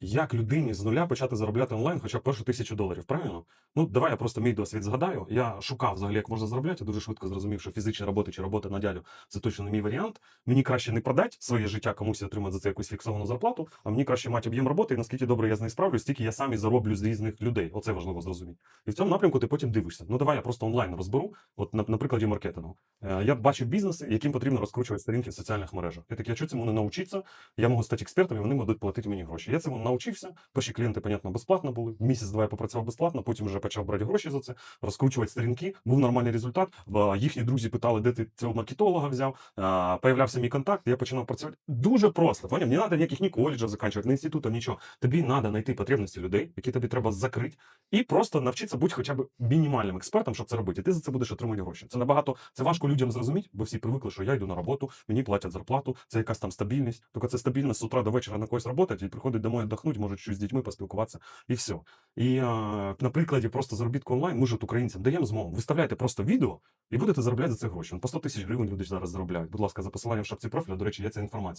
Як людині з нуля почати заробляти онлайн хоча б першу тисячу доларів, правильно? Ну, давай я просто мій досвід згадаю. Я шукав взагалі, як можна заробляти, дуже швидко зрозумів, що фізична робота чи робота на дядю це точно не мій варіант. Мені краще не продати своє життя комусь отримати за це якусь фіксовану зарплату, а мені краще мати об'єм роботи, і наскільки добре я з нею справлюсь, стільки я сам і зароблю з різних людей. Оце важливо зрозуміти. І в цьому напрямку ти потім дивишся. Ну давай я просто онлайн розберу. От на, на прикладі маркетингу. Е, я бачу бізнеси, яким потрібно розкручувати сторінки в соціальних мережах. Я такий, а чого цьому не навчитися? Я можу стати експертом, і вони будуть платити мені гроші. Я цьому навчився. Перші клієнти, понятно, безплатно були. Місяць-два я попрацював безплатно, потім вже почав брати гроші за це, розкручувати сторінки. Був нормальний результат. Їхні друзі питали, де ти цього маркетолога взяв. Появлявся мій контакт, я починав працювати. Дуже просто. Поняв? Не треба ніяких ні коледжів закінчувати, ні інститутів, нічого. Тобі треба знайти потребності людей, які тобі треба закрити, і просто навчитися бути хоча б мінімальним експертом, щоб це робити. І ти за це будеш отримувати гроші. Це набагато це важко людям зрозуміти, бо всі привикли, що я йду на роботу, мені платять зарплату, це якась там стабільність. Тільки це стабільність з утра до вечора на когось працювати, і приходить домой віддохнути, можуть щось з дітьми поспілкуватися, і все. І а, на прикладі просто заробітку онлайн, ми ж от українцям даємо змогу. Виставляйте просто відео і будете заробляти за це гроші. Ну, По 100 тисяч гривень люди зараз заробляють. Будь ласка, за посиланням в шапці профіля, до речі, є ця інформація.